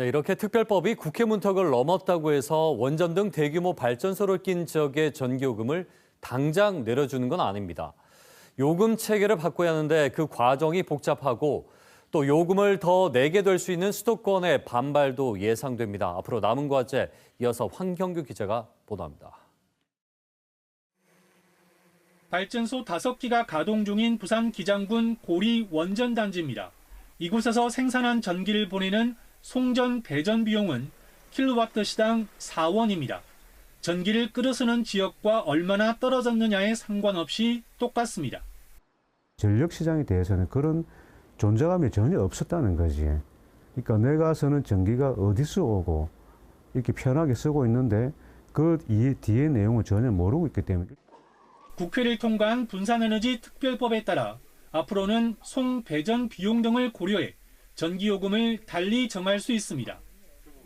네, 이렇게 특별법이 국회 문턱을 넘었다고 해서 원전 등 대규모 발전소를 낀 지역의 전기요금을 당장 내려주는 건 아닙니다. 요금 체계를 바꿔야 하는데 그 과정이 복잡하고 또 요금을 더 내게 될 수 있는 수도권의 반발도 예상됩니다. 앞으로 남은 과제 이어서 황경규 기자가 보도합니다. 발전소 5기가 가동 중인 부산 기장군 고리 원전 단지입니다. 이곳에서 생산한 전기를 보내는 송전 배전 비용은 킬로와트 시당 4원입니다. 전기를 끌어쓰는 지역과 얼마나 떨어졌느냐에 상관없이 똑같습니다. 전력 시장에 대해서는 그런 존재감이 전혀 없었다는 거지. 그러니까 내가 쓰는 전기가 어디서 오고 이렇게 편하게 쓰고 있는데 그 이- 뒤에 내용을 전혀 모르고 있기 때문에 국회를 통과한 분산에너지 특별법에 따라 앞으로는 송 배전 비용 등을 고려해 전기요금을 달리 정할 수 있습니다.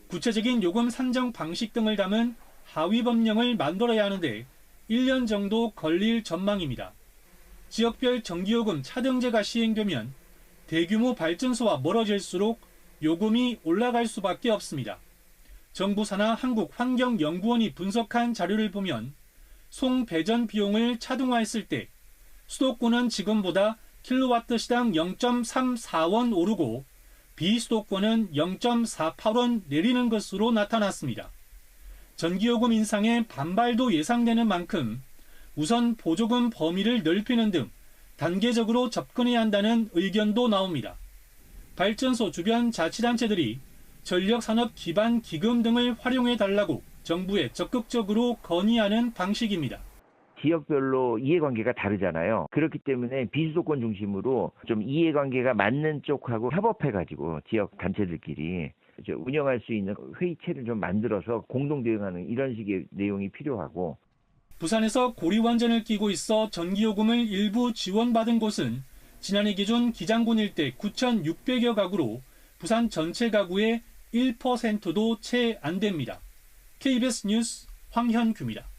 구체적인 요금 산정 방식 등을 담은 하위 법령을 만들어야 하는데 1년 정도 걸릴 전망입니다. 지역별 전기요금 차등제가 시행되면 대규모 발전소와 멀어질수록 요금이 올라갈 수밖에 없습니다. 정부 산하 한국환경연구원이 분석한 자료를 보면 송 배전 비용을 차등화했을 때 수도권은 지금보다 킬로와트 시당 0.34원 오르고 비수도권은 0.48원 내리는 것으로 나타났습니다. 전기요금 인상에 반발도 예상되는 만큼 우선 보조금 범위를 넓히는 등 단계적으로 접근해야 한다는 의견도 나옵니다. 발전소 주변 자치단체들이 전력산업 기반 기금 등을 활용해 달라고 정부에 적극적으로 건의하는 방식입니다. 지역별로 이해관계가 다르잖아요. 그렇기 때문에 비수도권 중심으로 좀 이해관계가 맞는 쪽하고 협업해가지고 지역 단체들끼리 운영할 수 있는 회의체를 좀 만들어서 공동 대응하는 이런 식의 내용이 필요하고 부산에서 고리원전을 끼고 있어 전기요금을 일부 지원받은 곳은 지난해 기준 기장군 일대 9,600여 가구로 부산 전체 가구의 1%도 채 안 됩니다. KBS 뉴스 황현규입니다.